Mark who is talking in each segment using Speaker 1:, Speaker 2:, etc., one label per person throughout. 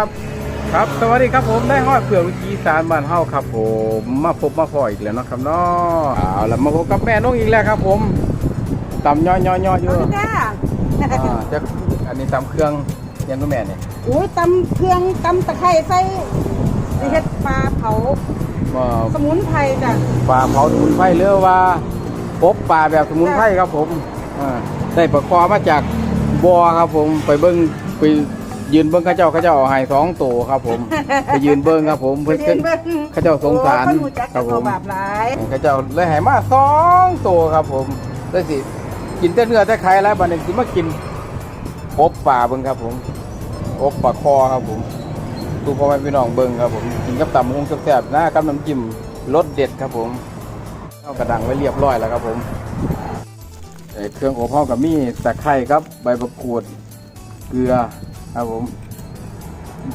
Speaker 1: ครับครับ สวัสดีครับผมได้ห้อยเผือกวิจีสารบ้านเฮาครับผมมาพบมาพออีกแล้วเนาะครับเนาะเอาแล้วมาพบกับแม่น้องอีกแล้วครับ ผมตำย่อยย่อยย่อยอยู่
Speaker 2: จ้า
Speaker 1: อ่าจะอันนี้ตำเครื่องยังก็แม่เนี่ย
Speaker 2: โอ้ยตำเครื่องตำตะไคร้ใส่เฮ็ดปลาเผา
Speaker 1: มา
Speaker 2: สมุนไพรจ้ะ
Speaker 1: ปลาเผาสมุนไพรหรือว่าปบปลาแบบสมุนไพรครับผมอ่าได้ประคอมาจากบัวครับผมไปเบิ้งไป ยืนเบิ้งเข้าเจ้าเข้าเจ้าเอาให้สองตัวครับผมไปยืนเบิ้งครับผม
Speaker 2: ไป
Speaker 1: เพิ่น
Speaker 2: เรียนเบิ่ง
Speaker 1: เข้าเจ้าสงสาร
Speaker 2: โอ้คนรู้จัก
Speaker 1: ครั
Speaker 2: กับ
Speaker 1: ผม
Speaker 2: บาปหลาย
Speaker 1: เข้าเจ้าเลยให้มาสองตัวครับผมได้สิกินแต่เนื้อแต่ไข่แล้วบัดนี้สิมากินอบปลาเบิ้งครับผมอบปลาคอครับผมตูพ่อแม่พี่น้องเบิ้งครับผมกินกับตำมะฮงแซ่บๆนะกับน้ำจิ้มรสเด็ดครับผมเอากระดังไว้เรียบร้อยแล้วครับผมใส่เครื่องอบห้องกับมีตะไคร้ครับใบมะกรูด เกลือ ครับผม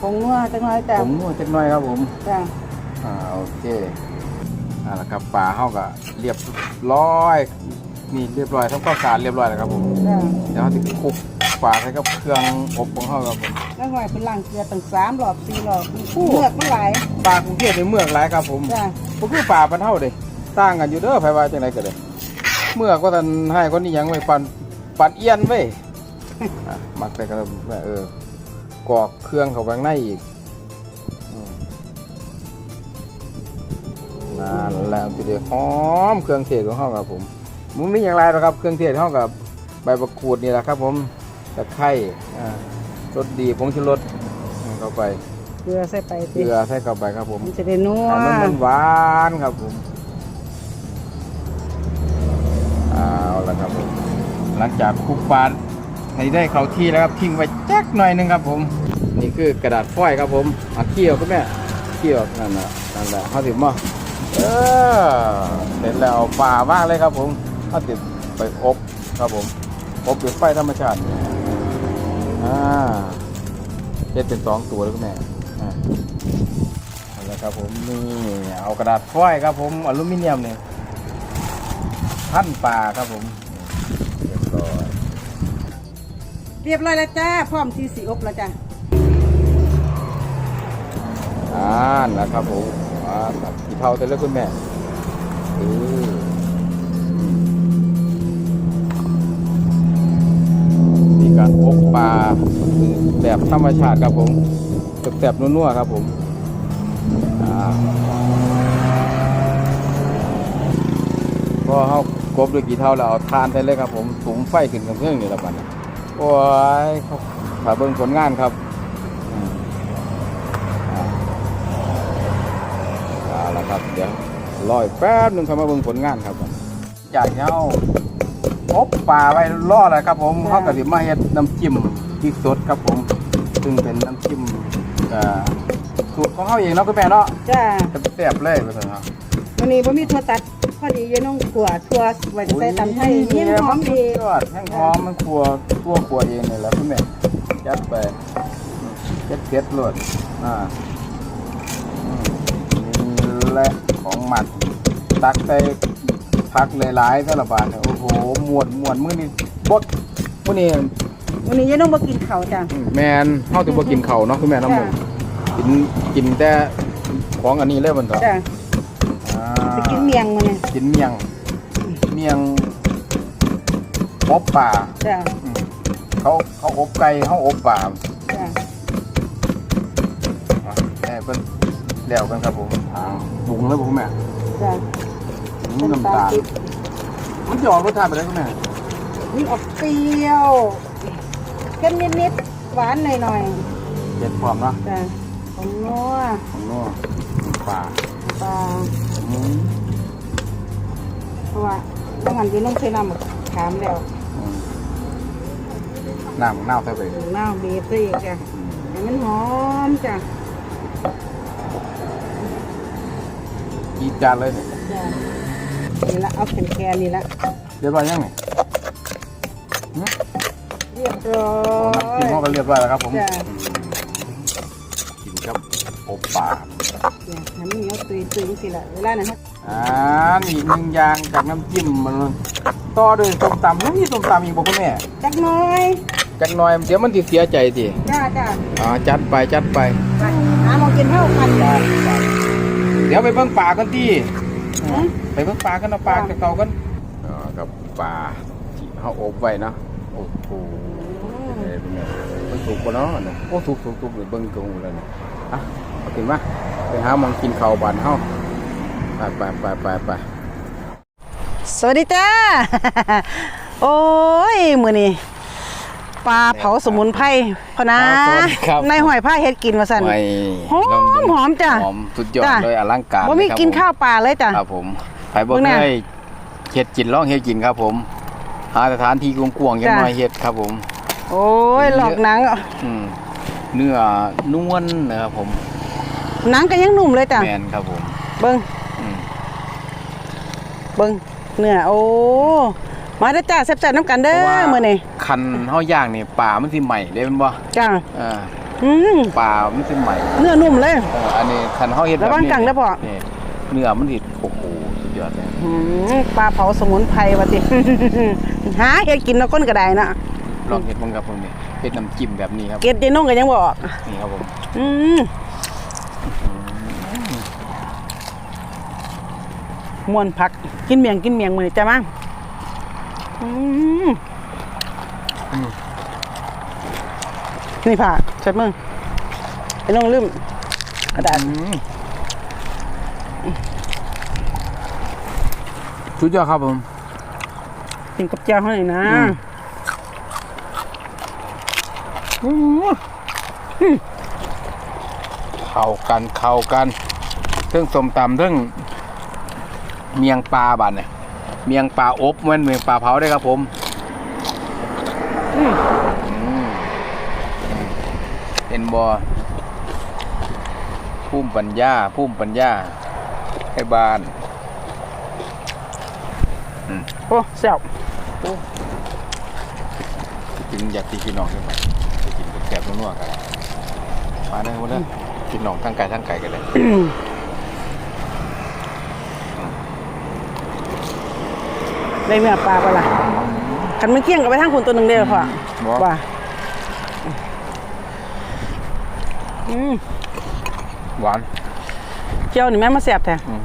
Speaker 2: ผงนัวจังน้อยจ้ะ
Speaker 1: ผมนวดจักหน่อยครับผม
Speaker 2: จ้ะ
Speaker 1: อ่าโอเคอ่าแล้วครับปลาเฮาก็เรียบร้อยนี่เรียบร้อยทั้งข้าวสารเรียบร้อยแล้วครับผม
Speaker 2: จ้ะ
Speaker 1: เดี๋ยวเราจะคลุกปลาใส่กับเครื่องอบของเฮาครับผม
Speaker 2: แล้วหอยเป็นล้างเกลือตั้งสามรอบสี่รอบเมือกมันหลาย
Speaker 1: ปลากรุงเทพในเมืองหลายครับผม
Speaker 2: จ้ะ
Speaker 1: บ่คือปลาบ้านเฮาเด้ต่างกันอยู่เด้อไผว่าจังไดก็ได้เมือกก็ทันให้คนนี้ยังไว้ปันปันเอียนไว้อะมักแต่ก็เออ กรอกเครื่องเข้าไปข้างในอีกอืมนั่นแหละสิได้หอมเครื่องเทศของเฮาครับผมมึงนี่อย่างไรหรอกครับ เครื่องเทศเฮากับใบมะกรูดนี่แหละครับ ผมตะไคร้อ่ารสดีผงชูรสเข้าไป
Speaker 2: เกลือใส่ไป
Speaker 1: เก
Speaker 2: สิ
Speaker 1: ลือใส่เข้าไปครับผม
Speaker 2: มันจะได้นัว
Speaker 1: ให้มันมันหวานครับผมเอาละครับผมหลังจากคลุกปลา ให้ได้เข้าที่แล้วครับทิ้งไว้แจ๊กหน่อยหนึงครับผม นี่คือกระดาษฝ้อยครับผมเอาเคี่ยวก็แม่เคี่ยวนั่นแหะนั่นแหละเขาติดมาเออเสร็จแล้วเอาปลาว่างเลยครับผมเขาติดไปอบครับผมอบด้วยไฟธรรมชาติอ่าเฮ็ดเป็นสองตัวแล้วก็แม่อ่าเอาละครับผมนี่เอากระดาษฝ้อยครับผมอลูมิเนียมเนี่ยพันปลาครับผม เรียบร้อย
Speaker 2: แล้วจ้า พร้อมที่สีอบแล้วจ้ะ
Speaker 1: อ่านะครับผมอ่าตัดกี่เท่าแต่แล้วคุณแม่เออมีการอบปลาแบบธรรมชาติครับผมแสบๆนัวๆครับผมอ่าพอเขากบด้วยกี่เท่าแล้วเอาทานได้เลยครับผมสูงไฟขึ้นกับเครื่องนี่ละบัดน โอ้ยเขาถ่ายเบิ่งผลงานครับอืมอ่าเอาละครับ เดี๋ยวรออีกแป๊บหนึงเขามาเบิ่งผลงานครับจากเงาอบป่าไว้รอเลยครับผมเขาก็สิมาเฮ็ดน้ำจิ้มพริกสดครับผม ซึ่งเป็นน้ำจิ้มเอ่อสูตรของเขาเองเนาะคุณแม่เนาะ
Speaker 2: จ้า
Speaker 1: แซ่บๆเลยว่าซั่นเนาะ
Speaker 2: วันนี้บ่มีถั่วตัด พอดียายน้องขัวถั่วไว้ใส่ตำไทยเยี่ยมหอมดี
Speaker 1: ยอดแห้งหอมมันครัวตัวครัวเองนี่แหละคุณแม่ยัดไปเจ็ดเจ็ดๆรวดอ่าอืมนี่แหละของหมัดตักใส่พักหลายๆสารบาทเนี่ยโอ้โหมวนมวนมื้อนี้บดมื้อนี้
Speaker 2: วันนี้ยายน้องบ่กินข้าวจ้ะ
Speaker 1: แมนเฮาสิบ่กินข้าวเนาะคุณแม่เน้ำมันกินกินแต่ของอันนี้เลยมันต่อ
Speaker 2: จ้ะ
Speaker 1: อ่า
Speaker 2: ไปกินเมียงมาเนี่ย
Speaker 1: กินเมียง เมียงอบป่า
Speaker 2: จ้ะ
Speaker 1: อืมเขาเขาอบไก่เขาอบป่า
Speaker 2: จ้ะ
Speaker 1: อะแม่เพิ่นแล้วกันครับผมอ่าปรุงแล้วผมแม่
Speaker 2: จ้ะ
Speaker 1: ปรุงน้ำตาลมันจะออกรสชาติไปได้คุณแม่
Speaker 2: มันออกเปรี้ยวเค็มนิดๆหวานหน่อย
Speaker 1: เด็ดความเนาะ
Speaker 2: ๆจ้ะผมนัว
Speaker 1: ของนัวป่า
Speaker 2: ปลา
Speaker 1: อืม
Speaker 2: เพ ราะว่าต้องหันไปน้องเคยนำขามแล้ว
Speaker 1: อืมน้ำเน่าเท่าไป
Speaker 2: หน้าเบสอีกจ้ะให้มันหอมจ้ะ
Speaker 1: กีดจานเลยเนี่ย
Speaker 2: จ้ะนี่ละเอาแขนแคนนี่ละ
Speaker 1: เรียบร้อยยังเนี่ย
Speaker 2: เรียบร้อ
Speaker 1: กิน
Speaker 2: ย
Speaker 1: ห้องกันเรียบร้อยแล้วครับผม
Speaker 2: จ้ะ
Speaker 1: กินครับอบป่า
Speaker 2: เนี่ยให้มันเหนียวตุยตุยสิละเวลานั้นฮะ
Speaker 1: อ่านี่หนึ่งอย่างจากน้ำจิ้มมันต่อด้วยส้มตำแล้วมีส้มตำอีกบ่คุณแม่
Speaker 2: จักหน้อย
Speaker 1: จักหน่อยเดี๋ยวมันสิเสียใจสิ
Speaker 2: จ้าจ้า
Speaker 1: อ่าจัดไปจัดไป
Speaker 2: ไปหาหมองกินเท่ากัน
Speaker 1: เดี๋ยวไปเบิ่งป่ากันที่
Speaker 2: ฮะ
Speaker 1: ไปเบิ่งป่ากันเนาะป่า
Speaker 2: จ้ะ
Speaker 1: เก่าๆกันอ่ากับป่าที่เฮาอบไว้เนาะโอ้โหเอ้ยเป็นไงมันถูกบ่เนาะเนี่ยโอ้ถูกถูกถูกเลยเบิ่งกงแล้วเนี่ยอะเอาขึ้นมาไปหาหมองกินข้าวบ้านเฮา ไปไปไปไปไป
Speaker 2: สวัสดีจ้า โอ้ย มือนี้ปลาเผาสมุนไพรพะนะ
Speaker 1: สวัสดีครับ
Speaker 2: ในหอยผ้าเฮ็ดกินมาสั่น
Speaker 1: ไม่
Speaker 2: หอม
Speaker 1: ลงเบิ่ง
Speaker 2: หอมจ้ะ
Speaker 1: หอมสุดยอด
Speaker 2: จ้ะ
Speaker 1: เลยอลังการ
Speaker 2: ว่ามี
Speaker 1: เลยครับ
Speaker 2: กิน
Speaker 1: ผม
Speaker 2: ข้าวปลาเลยจ้ะ
Speaker 1: ครับผมไผบ่
Speaker 2: เบิ่งหน้า
Speaker 1: เคยเฮ็ดกินลองเฮ็ดกินครับผม หาสถานที่กว้างๆจัง
Speaker 2: จ้ะ
Speaker 1: หน่อยเฮ็ดครับผม
Speaker 2: โอ้ย หลอกหนัง
Speaker 1: อืมเนื้อนวลนะครับผม
Speaker 2: หนังก็ยังหนุ่มเลยจ้ะ
Speaker 1: แมนครับผม
Speaker 2: เบิ้ง
Speaker 1: อืม
Speaker 2: เบิ้งเนื้อโอ้มาเด้อจ้าแซ่บๆน้ำกันเด้
Speaker 1: เพราะว่า
Speaker 2: อมื้อนี้
Speaker 1: คันเฮาย่างนี่ปลามันสิใหม่เด้แม่นบ่
Speaker 2: จ้า
Speaker 1: อ่า
Speaker 2: อืม
Speaker 1: ปลามันสิใหม่
Speaker 2: เนื้อนุ่มเลย
Speaker 1: เอออันนี้คันเฮาเฮ็ดแบบ
Speaker 2: ระวัง
Speaker 1: นี้
Speaker 2: กังเด้อพ่อ
Speaker 1: นี่เนื้อมันสิโอ้โหสุดยอดเลย
Speaker 2: อืมปลาเผาสมุนไพรว่าติหาเฮ็ดกินเนาะคนก็ได้นะ
Speaker 1: ลองเฮ็ดเบิ่งครับผมนี่เฮ็ดน้ำจิ้มแบบนี้ครับ
Speaker 2: เก็ดเดนงก็ยังบ่ออก
Speaker 1: นี่ครับผม
Speaker 2: อืม ม่วนผัก กินเมียงกินเมียงมื้อนี้จ้ามาอืมนี่ผ่าใส่มือไอ้น้องลืมกระดาษ
Speaker 1: อืมสุดยอดครับผม
Speaker 2: กินกับแจ่วเท่านี้นะ
Speaker 1: อืมเข้ากันเข้ากันเรื่องสมตำเรื่อง เมียงปลาบันเนี่ยเมียงปลาอบเหมันเมียงปลาเผาได้ครับผม
Speaker 2: อืม
Speaker 1: อืมเห็นบอพุ่มปัญญาพุ่มปัญญาให้บ้าน
Speaker 2: โอ้แซ่บ
Speaker 1: กินอยากกินพี่น้องด้วยไหมไปกินแกบนัวๆกันมาได้หมดเลยพี่น้องทั้งไก่ทั้งไก่กันเลย
Speaker 2: ได้เนื้อปลาปะล่ะคันมันเคี่ยงกับไปทางคุณตัวหนึ่งเด้อพ่อ
Speaker 1: บ่
Speaker 2: ว่าอืม
Speaker 1: หวาน
Speaker 2: เจียวนี่แม่มาแซ่บแท้
Speaker 1: อืม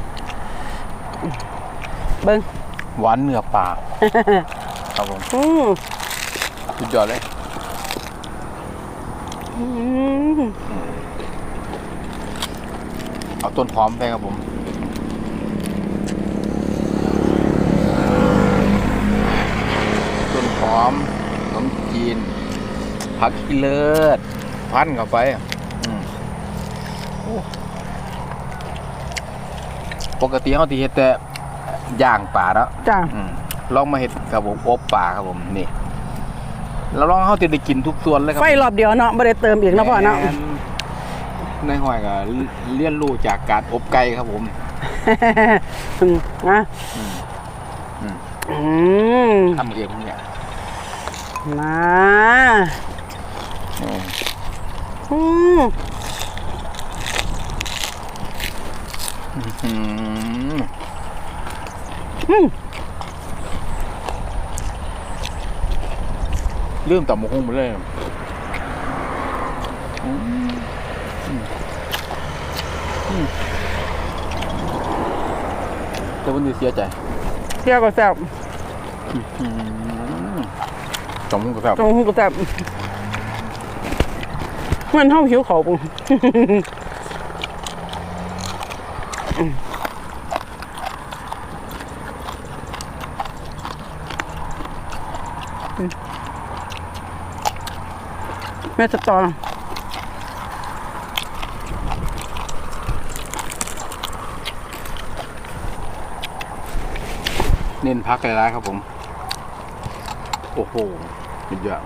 Speaker 2: เบิ้ง
Speaker 1: หวานเนื้อปลาครับผม
Speaker 2: อืม
Speaker 1: สุดยอดเลย
Speaker 2: อืม
Speaker 1: เอาต้นหอมไปครับผม ต้นหอมขนมจี นผักกิเลิศพันเข้าไปอืมโอ้ปกติเขาที่เฮ็ดแต่ย่างป่าแล้ว
Speaker 2: จ้า
Speaker 1: อืมลองมาเฮ็ดครับผมอบป่าครับผมนี่เราลองเขาจะได้กินทุกส่วนเลยครั
Speaker 2: ไฟรอบเดียวเนาะไม่ได้เติมอีกเนาะพ่อเนาะ
Speaker 1: แม่ในห้อยก็เรียนรู้จากการอบไก่ครับผม
Speaker 2: อืมนะ
Speaker 1: อืมอืม
Speaker 2: อืม
Speaker 1: ทำเองเนี่ย
Speaker 2: มา
Speaker 1: อืม
Speaker 2: อืม
Speaker 1: อืม
Speaker 2: อืม
Speaker 1: เริ่มตับหมูหุ้งไปเลยอืมอืมอืมแต่วันนี้เสียใจ
Speaker 2: เที่ยวก็แซ่บ
Speaker 1: อืม ตับหมูกับแบบ
Speaker 2: ตรงหูก็แซ่บมันเท่าหิวเขาปุ่แม่จะต่อ
Speaker 1: เน้นพักหลายๆครับผม โอ้โหสุดยอด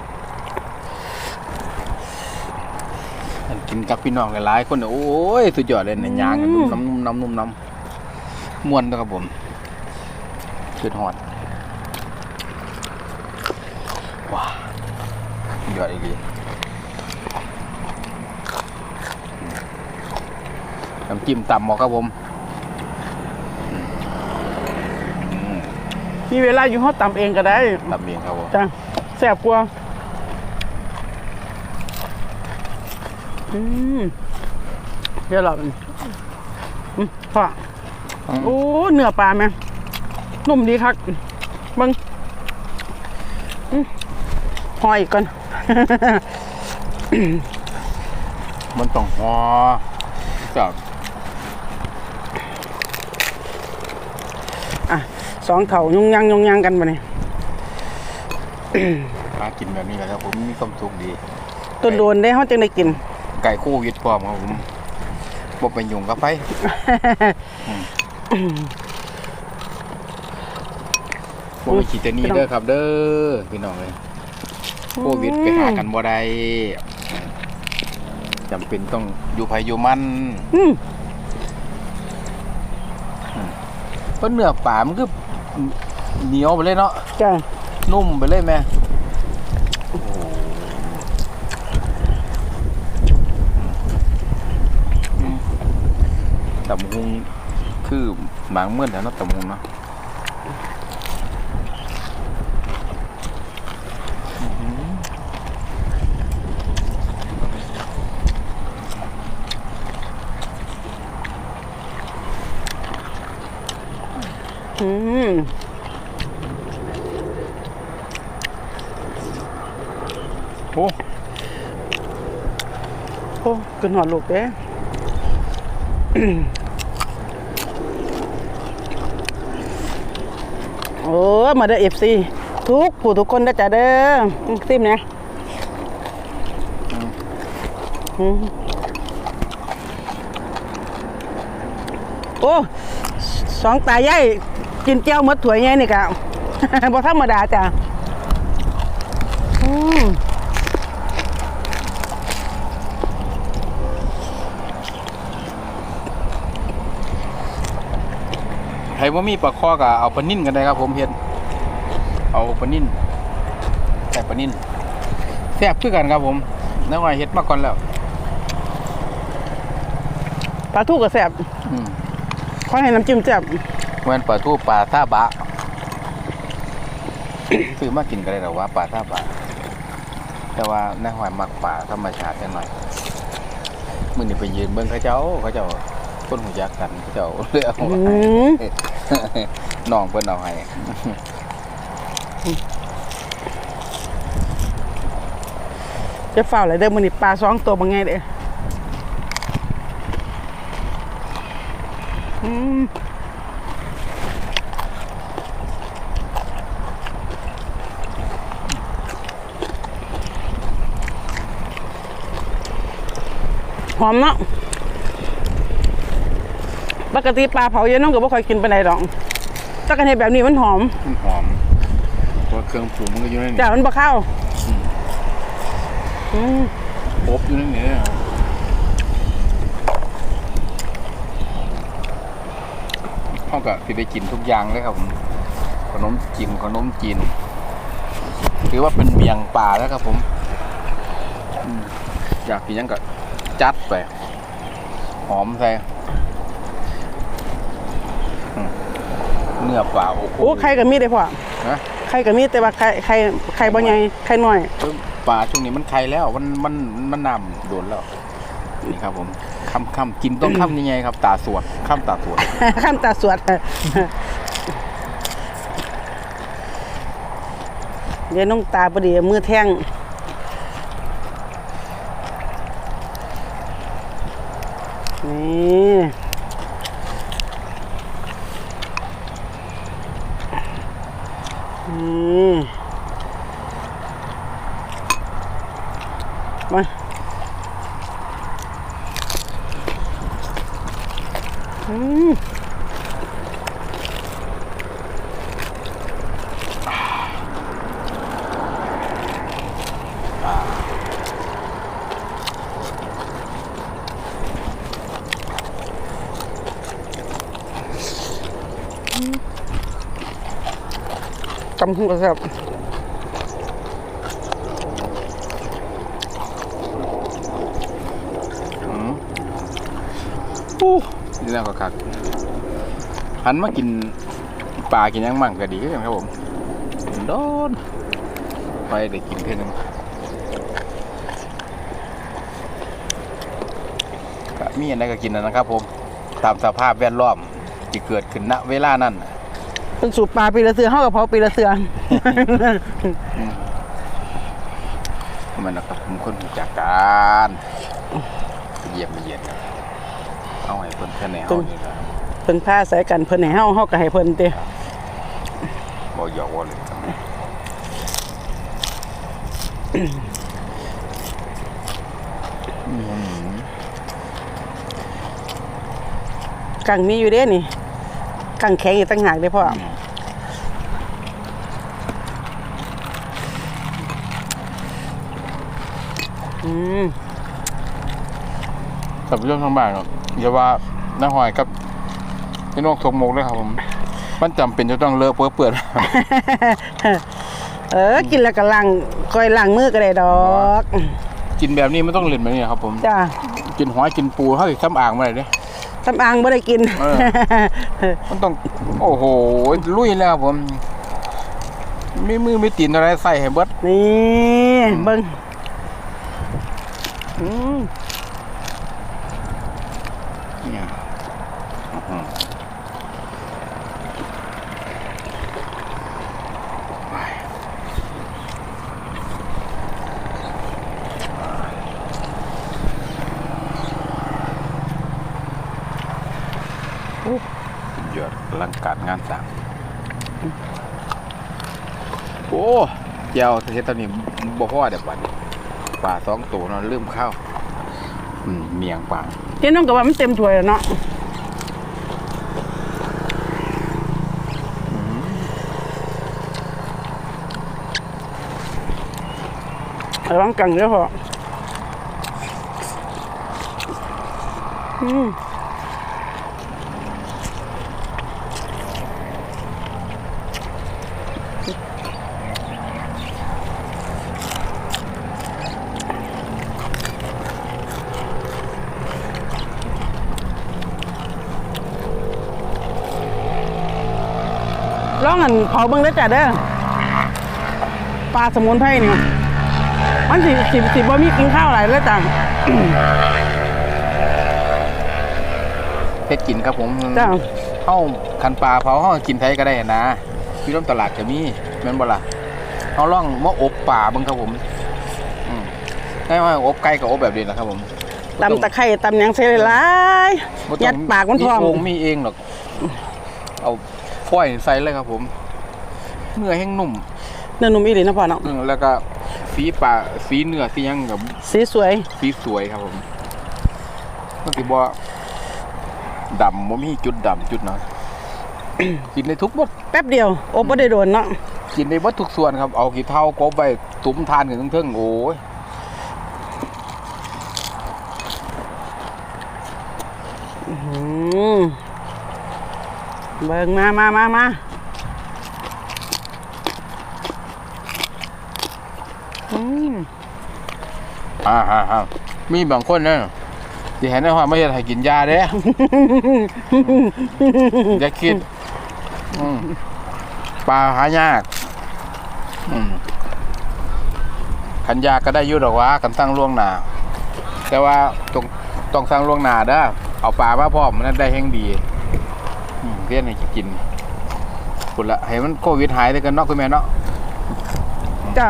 Speaker 1: อันกินกับพี่น้องหลายๆคนเนี่ยโอ้ยสุดยอดเลยเนี่ยย่างกันนุ่มน้ำนุ่มน้ำนุ่มน้ำม่วนนะครับผมสุดฮอดว้าสุดยอดอีกทีน้ำจิ้มต่ำหมอครับผม
Speaker 2: มีเวลาอยู่ห้องตำเองก็ได้
Speaker 1: ตับเองครับผม
Speaker 2: จ้ะแซ่บกว่าอืมเดี๋ยวเราอืมพ่อโอ้เนื้อปลาไหมนุ่มดีครับบังหอยก่อน
Speaker 1: มันต้องหอจาก
Speaker 2: สองเข่ายุงยังยุงยังกันมาเนี่ย
Speaker 1: หากินแบบนี้แหละครับผมมีความสุขดี
Speaker 2: ต้นโดนได้เขาจึงได้กิน
Speaker 1: ไก่โควิดพร้อมครับผมบ่ไปยุ่งกับไฟบ่ไปขีดแต่นี้เด้อครับ เด้อพี่น้องเลยโควิดไปหากันบ่ได้จำเป็นต้องอยู่ไผอยู่มัน
Speaker 2: อืม
Speaker 1: เพราะเนื้อปลามันคือ เหนียวไปเลยเนาะ
Speaker 2: จ้ะ
Speaker 1: นุ่มไปเลยแม่ตำหุงคือหมางเมื่อนแถวเนาะตำหุงเนาะ
Speaker 2: อืม
Speaker 1: โอ้
Speaker 2: โอ้กินหอดลูกเด้โอ้มาเด้อเอฟซีทุกผู้ทุกคนนะจ๊ะเด้ออืมซิมเนี่ยอืมโอ้สองตายาย กินแก้วหมดถ้วยไงนี่กะบ่ธรรมดาจ้ะอืม
Speaker 1: ใครว่ามีปลาคอก็เอาปลานิ่นกันได้ครับ ผมเฮ็ดเอาปลานิ่นแต่ปลานิ่นแซ่บคือกันครับผมน้องอ้อยเฮ็ดมาก่อนแล้ว
Speaker 2: ปลาทูก็แซ่บ
Speaker 1: อืม
Speaker 2: ขอให้น้ำจิ้มแซ่บ
Speaker 1: แม่นปลาทูปลาท่าบะซื้อมากินก็ได้หรอว่าปลาท่าบะแต่ว่าในหอยมักปลาธรรมชาติจังหน่อยมื้อนี้ไปยืนเบิ่งเขาเจ้าเขาเจ้าคนหูจักกันเขาเจ้าเลือก
Speaker 2: อื
Speaker 1: เอา
Speaker 2: ม
Speaker 1: ให้น้องเพิ่นเอาให้
Speaker 2: จะเฝ้าเลยเด้อมื้อนี้ปลาสองตัวบ่ไงเด้ออืมหอมเนาะป กติปลาเผาเย็นน้องก็บ่ค่อยกินไปไหนใดดอกถ้ากันเฮ็ดแบบนี้มันหอม
Speaker 1: มันหอมเพราะเครื่องปรุงมันก็อยู่ในนี้
Speaker 2: จ้ามันบ่เข้าอืม
Speaker 1: ครบอยู่ในนี้เขาก็สิได้กินทุกอย่างเลยครับผมขนมจีนขนมจีนถือว่าเป็นเมียงป่าแล้วครับผมอืมอยากกินหยังก็จัดไปหอมใส่อืม เนื้อปลาโอ้โห
Speaker 2: โอ้ไข่ก็มีได้พ่อ
Speaker 1: นะ
Speaker 2: ไข่ก็มีแต่ว่าไข่ไข่ไข่บ่ใหญ่ไข่น้อย
Speaker 1: เพิ่มปลาช่วงนี้มันไข่แล้วมันมันมันน้ำโดนแล้วนี่ครับผมคำคำกินต้องคำยังไงครับ ตาสวดคำตาสวด
Speaker 2: ข้ามตาสวดเดี๋ยวน้องตาพอดีมือแท่งนี่นี่ จำหุ้งกรแซบ
Speaker 1: อืมอู้นี่แล้วก็คักหันมากินปลากินยังมั่งก็ดีคือกันครับผมโดนไปได้กินเท่านึงมีอะไรก็กินนะนะครับผม ตามสภาพแวดล้อมที่เกิดขึ้นณเวลานั้น
Speaker 2: เป็นสูบปลาปีละเสือเฮากับเผาปีละเสือ
Speaker 1: มันนะครับผมคนรู้จักกันเยี่ยมมาเยียนครับเอาให้เพิ่นแค่ในห้องนี่ละ
Speaker 2: เพิ่นพาใส่กันเพิ่นให้เฮาเฮาก็ให้เพิ่นติ
Speaker 1: บอกหยอกว่าเลยครับ
Speaker 2: กังมีอยู่เด้นี่กังแข็งอีกต่างหากเด้พ่ออืม
Speaker 1: ท่านผู้ชมทางบ้านครับอย่าว่าน้าหอยกับพี่น้องสมมกเลยครับผมมันจำเป็นจะต้องเลอะเปื้อเปื้อน
Speaker 2: เออ กินแล้วก็ล้างคอยล้างมือก็ได้ดอก
Speaker 1: กินแบบนี้ไมันต้องเล่นแบบนี้ครับผม
Speaker 2: จ้า
Speaker 1: กินหอยกินปูเท่าที่ซ้ำอ่างมาเลยเด้ำ
Speaker 2: อ่างบ่ได้กิน
Speaker 1: มันต้อง โอ้โหลุยแล้วครับผมมีมือมีตีนอะไรใส่ให้เบิด
Speaker 2: นี่เบิ่งอืม
Speaker 1: เนี่ยอื้อหือไปโอ้ยอดอลังการงานสร้าง โอ้เจ้าเทตอนนี้บ่พอเดี๋ยวบัดนี้ป่าสองตัวเนอนลืมข้าวอืมเมียงป่า
Speaker 2: เจ๊น้องก็ว่ามันเต็มถ้วยแล้วเนาะระวังกังเด้อพ่ออืม องอันเผาเบิ่งได้อจ้ะเด้อปลาสมุนไพรนี่มันสิสิสิบ่มีกินข้าวหลายเลยจ้ะ
Speaker 1: เฮ็ดกินครับผม
Speaker 2: จ้ะ
Speaker 1: เฮาคันปลาเผาเฮากินไทยก็ได้นะพี่น้ำตลาดก็มีแม่นบ่ล่ะเฮาลองมาอบป่าเบิ่งครับผมอืมได้ว่าอบไก่ก็อบแบบนี้แหละครับผม
Speaker 2: ตำตะไคร้ตำหยังใส่หลาย
Speaker 1: บ่ต้
Speaker 2: ๆ
Speaker 1: อง
Speaker 2: ยัดปากมันพร้อม
Speaker 1: โอ่งมีเองหรอกเอา ฝ้อยใส่เลยครับผมเนื้อแห้งนุ่ม
Speaker 2: เนื้อนุ่มอีหลีนะพ่อเนาะ
Speaker 1: อืมแล้วก็สีปลาสีเนื้อสีหยังกับ
Speaker 2: สีสวย
Speaker 1: สีสวยครับผมมันสิบ่ดำบ่มีจุดดำจุดนั้นกินได้ทุกหมด
Speaker 2: แป๊บเดียวโอ้บ่ได้โดนเนาะ
Speaker 1: กินในวัตทุกส่วนครับ เอากี่เท่ากบไปตุ้มทานกันทั้งเทิงๆโอ้ย
Speaker 2: อืม เบิ่งมามามามาอืม
Speaker 1: อ่าฮะฮะมีบางคนนะที่เห็นได้ว่าไม่ใช่ให้กินยาเด้ อย่าคิดอืมปลาหายากอืมขันยากก็ได้อยุดหรอกว่ากันตั้งล่วงหนาแต่ว่าต้องต้องสร้างล่วงหนาเด้อเอาปลามาพร้อมมันนได้แห่งดีอืมเรียนให้กินคุณละให้มันโควิดหายได้กันเนาะคุณแม่เนาะ
Speaker 2: จ้า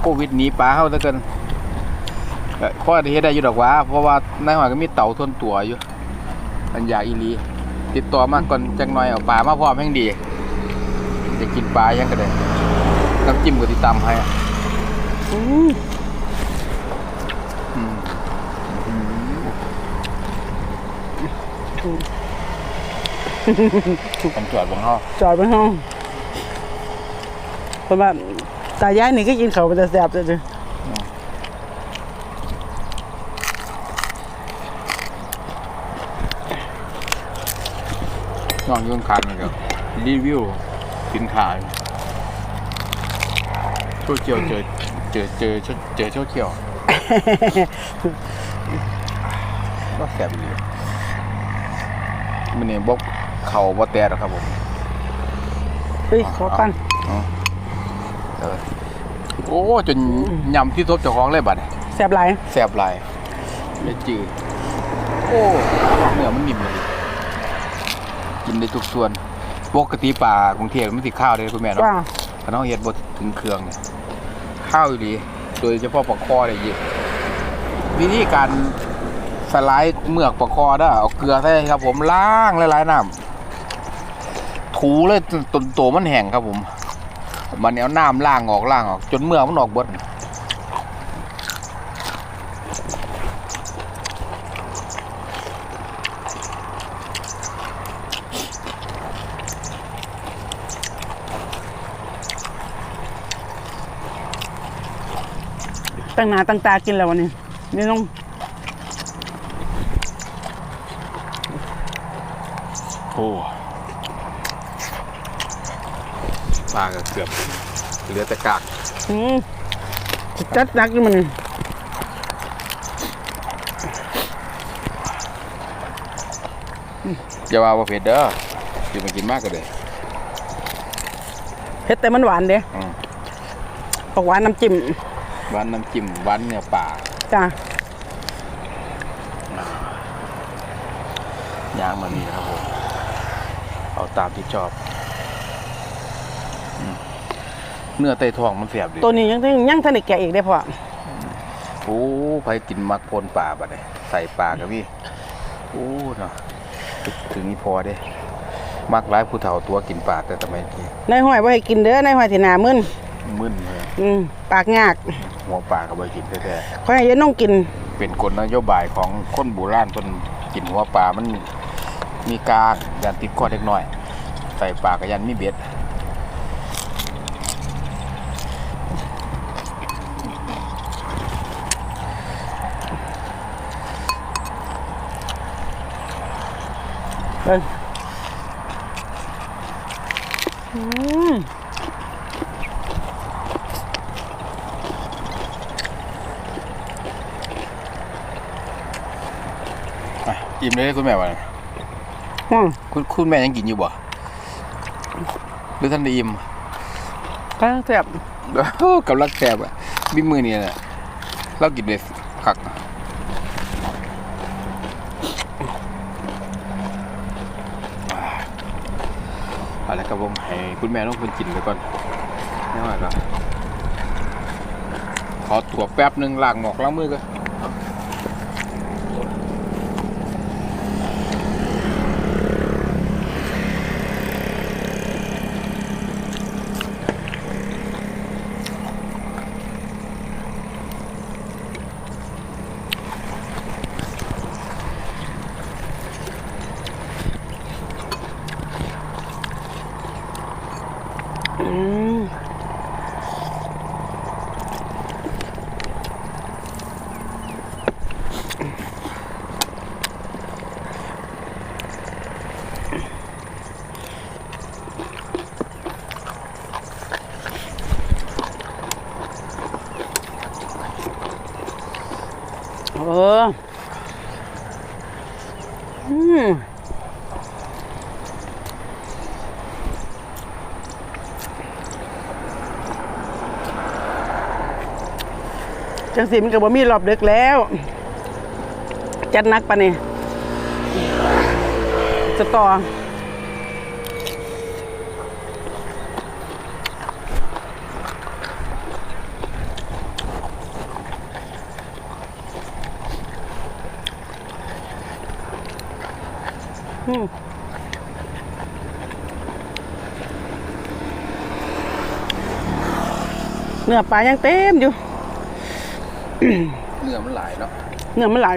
Speaker 1: โควิดหนีปลาเข้าซะเกินเอ่อพ่อที่เฮ็ดได้อยู่ดอกหว่า เพราะว่าในหอยก็มีเต่าทนตัวอยู่อันอยากอีหลีติดต่อมาก่อนจังหน่อยเอาปลามาพร้อมแห่งดีจะกินปลายังก็ได้น้ำจิ้มก็ติตามให้อะ
Speaker 2: อืม
Speaker 1: อืม ผมจอดบนห้อง
Speaker 2: จอดไปห้องเพราะว่าตายายนี่ก็กินเขาวมันจะแซ่บเลย
Speaker 1: น้องอยุ่งคันเลยครับรีวิวสินค้าอยู่ช่วยเจียวเจอเจอเจอเจอเจอช่วยเขียวก็แสบดีมันนี่บก เข่าบ่แตกหรอกครับผม
Speaker 2: เฮ้ยขอปั้น
Speaker 1: เอาเออโอ้จนยำที่ทบเจ้าของเลยบัดนี้
Speaker 2: แซ่บหลาย
Speaker 1: แสบหลายเลยจืดโอ้เนื้อมันนิ่มเลยกินได้ทุกส่วนปกติป่ากรุงเทพมันสิข้าวเลยคุณแม่เนาะ
Speaker 2: จ้า
Speaker 1: ถ้าน้องเฮ็ดบดถึงเครื่องเนี่ยข้าวอยู่ดีโดยเฉพาะปลาคอเนี่ยยิวิธีการสไลด์เมือกปลาคอได้อเอาเกลือใส่ครับผมล้างหลายๆน้ำ ถูเลยจนจนตัวมันแห้งครับผม มันเอาน้ำล้างออกล้างออก จนเมือกมันออกบด
Speaker 2: ตั้งหน้าตั้งตากินแล้ววันนี้นี่น้อง
Speaker 1: ปลาก็เกือบเหลือแต่กาก
Speaker 2: อืมจัดหนักอยู่มัน
Speaker 1: อย่าว่าว่าเผ็ดเด้อกินมากินมากก็เลย
Speaker 2: เผ็ดแต่มันหวานเด้
Speaker 1: อืม
Speaker 2: บอกหวานน้ำจิ้ม
Speaker 1: หวานน้ำจิ้มหวานเนี่ยป่า
Speaker 2: จ้า
Speaker 1: ย่างมานี่นะครับผมเอาตามที่ชอบอืม เนื้อไต้ทองมันเสียบดิ
Speaker 2: ตัวนี้ยังยังยังทันได้แกะอีกได้พอ
Speaker 1: โอ้ไปกินมักโพนป่าบัดเลยใส่ป่ากับพี่โอ้เนาะถึงนี้พอเด้มักร้ายผู้เฒ่าตัวกินป่าแต่ทำไมกี้
Speaker 2: นายห้อยบ่ให้กินเด้อนายห้อยที่หน้ามึน
Speaker 1: มึนเลย
Speaker 2: อืมปากงาก
Speaker 1: หัวป่าก็ไปกินแท้
Speaker 2: ค่อยให้ยายน้องกิน
Speaker 1: ๆเป็นกลนโยบายของคนโบราณต้นกินหัวป่ามันมีกากยันติดข้อเล็กน้อย ใส่ป่ากับยันมีเบ็ด
Speaker 2: เบิ่งอืม
Speaker 1: อะอิ่มเลยคุณแม่วะ
Speaker 2: อืม
Speaker 1: คุณคุณแม่ยังกินอยู่บ่หรือท่านได้อิ่ม
Speaker 2: ก็แซ่บ
Speaker 1: กับรักแสบอะบิมือนี่น่ะเรากินเลยคักเอาละ คุณแม่ต้องคนกินไปก่อนไม่ไหวก็ขอตัวแป๊บหนึ่งล้างหมอกล้างมือก่
Speaker 2: อนมเอออืม จังสิมันก็บ่มีรอบดึกแล้ว จัดนักปะนี่จะต่ออืมเนื้อปลายังเต็มอยู่
Speaker 1: เนื้อมันหลายเนาะ
Speaker 2: เนื้อมันไหลาย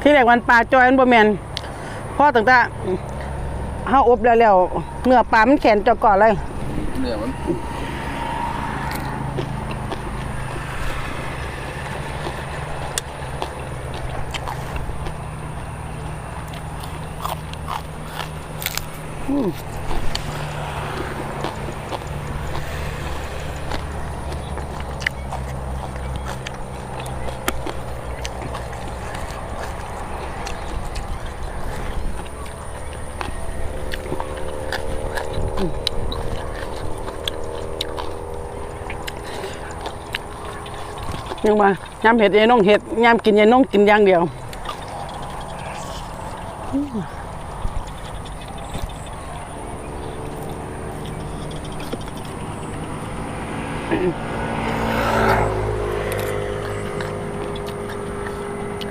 Speaker 2: ที่แรกวันปลาจอยมันบ่แมนเพราะตั้งแต่เฮาอบแล้วแล้วเนื้อปลามันแข็งจอก่อนเลย
Speaker 1: เนื้อมัน
Speaker 2: ยังมายำเห็ดยายน้องเห็ดยำกินยายน้องกินอย่างเดียว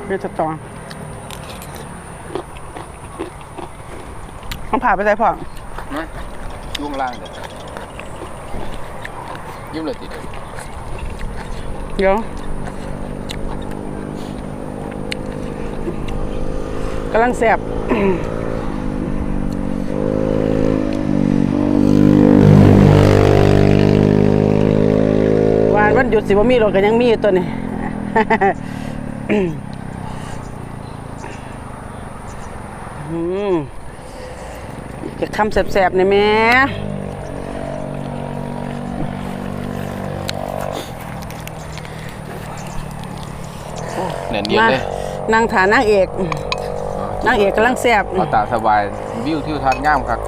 Speaker 2: เรียกสตอต้องผ่าไปใส่พ่อ
Speaker 1: นะช่วงล่างเดี๋ยวยิ้มเลยติด
Speaker 2: เดี๋ยว กำลังแสบวานวันหยุดสิว่ามีรถก็ยังมีอยู่ตัวนี้อืมจะคำแสบๆนี่แม่
Speaker 1: เนียนเนียน
Speaker 2: มา
Speaker 1: เลย
Speaker 2: นางฐานนางเอก นางเอกกำลังแสบ
Speaker 1: เอาตาสบายวิวทิวทัศน์งามครับ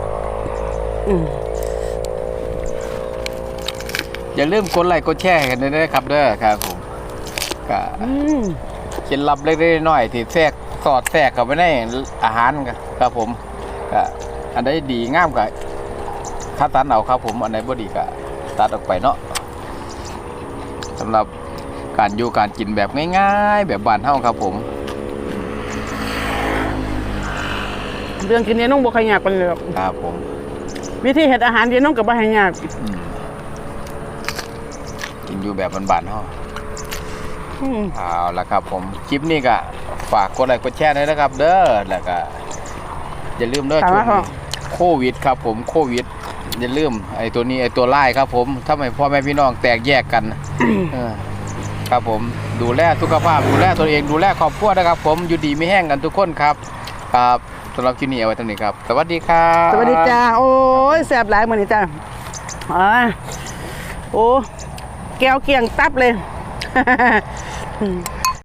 Speaker 2: อืม
Speaker 1: อย่าลืมกดไลค์กดแชร์กันด้วยนะครับเด้อครับผมก็
Speaker 2: อืม
Speaker 1: เคล็ดลับเล็กๆน้อยๆที่แทรกสอดแทรกเข้าไปในอาหารครับผมก็อันใดดีงามก็คัดสรรเอาครับ ผมอันใดบ่ดีก็ตัดออกไปเนาะสำหรับการอยู่การกินแบบง่าย ๆ แบบบ้านเฮาครับผม
Speaker 2: เรื่องกินเนี่ยน้องบ่ขยากกันเลยหรอก
Speaker 1: ครับผม
Speaker 2: วิธีเฮ็ดอาหารเดี๋ยวน้องกับบ่ให้ยาก
Speaker 1: อืมกินอยู่แบบบ้านๆเฮา
Speaker 2: อืม
Speaker 1: เอาละครับผมคลิปนี้ก็ฝากกดไลค์กดแชร์ด้วยนะครับ เด้อแล้วก็อย่าลืมเด้อ
Speaker 2: ถาม
Speaker 1: ช่ว
Speaker 2: ว่างพ่อ
Speaker 1: โควิดครับ ผมโควิดอย่าลืมไอ้ตัวนี้ไอ้ตัวไล่ครับ ผมทำให้พ่อแม่พี่น้องแตกแยกกันเออครับผมดูแลสุขภาพดูแลตัวเองดูแลครอบครัวนะครับ ผมอยู่ดีไม่แห้งกันทุกคนครับครับ สำหรับคลิปนี้เอาไว้เท่านี้ครับ สวัสดีครับ
Speaker 2: สวัสดีจ้า โอ้ยแสบหลายเหมือนนี้จ้าอ่าโอ้ แก้วเกี่ยงตับเลย